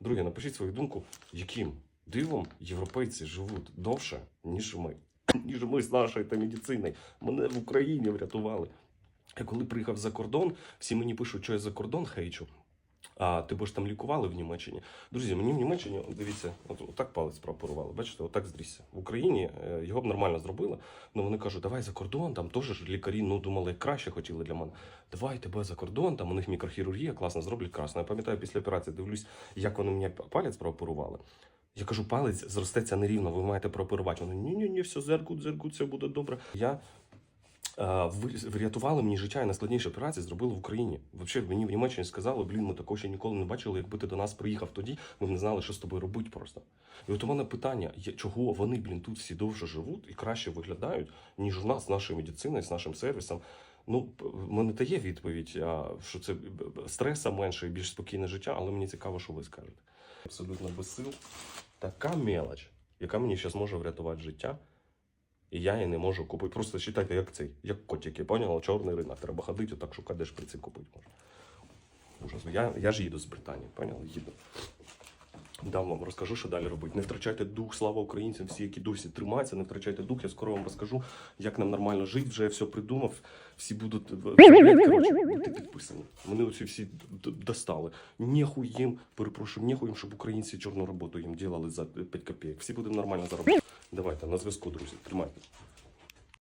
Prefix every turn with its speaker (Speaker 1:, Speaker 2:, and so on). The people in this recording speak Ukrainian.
Speaker 1: Друге, напишіть свою думку, яким дивом європейці живуть довше, ніж ми. Ніж ми з нашою та медициною. Мене в Україні врятували. Я коли приїхав за кордон, всі мені пишуть, що я за кордон хейчу. А тебе ж там лікували в Німеччині. Друзі, мені в Німеччині, дивіться, от, отак палець прооперували. Бачите, отак здрісся. В Україні е, його б нормально зробили. Ну вони кажуть, давай за кордон, там теж ж лікарі ну, думали, краще хотіли для мене. Давай тебе за кордон, там у них мікрохірургія, класно, зроблять красно. Я пам'ятаю, після операції дивлюсь, як вони мені палець прооперували. Я кажу, палець зростеться нерівно, ви маєте прооперувати. Вони ні, ні, все зеркут, зеркут, все буде добре. Я врятували мені життя і найскладніші операції зробили в Україні. Взагалі, мені в Німеччині сказали, блін, ми такого ще ніколи не бачили. Якби ти до нас приїхав тоді, ми б не знали, що з тобою робити просто. І от у мене питання: чого вони, блін, тут всі довше живуть і краще виглядають, ніж у нас з нашою медициною, з нашим сервісом. Ну, в мене та є відповідь, що це стреса менше і більш спокійне життя, але мені цікаво, що ви скажете. Абсолютно без сил. Така мелоч, яка мені зараз може врятувати життя. І я її не можу купити. Просто вважайте, як цей, як котики, поняла? Чорний ринок. Треба ходити, так шукати, де шприці купити можна. Ужасно. Я, я ж їду з Британії, поняла? Їду. Дам вам розкажу, що далі робити. Не втрачайте дух, слава українцям, всі, які досі тримаються, не втрачайте дух. Я скоро вам розкажу, як нам нормально жити. Вже я все придумав. Всі будуть коротше, бути підписані. Вони оці всі достали. Нехуй їм, перепрошую, нехуй їм, щоб українці чорну роботу їм ділали за 5 копійок. Всі будемо нормально заробляти. Давайте на зв'язку, друзі. Тримайте.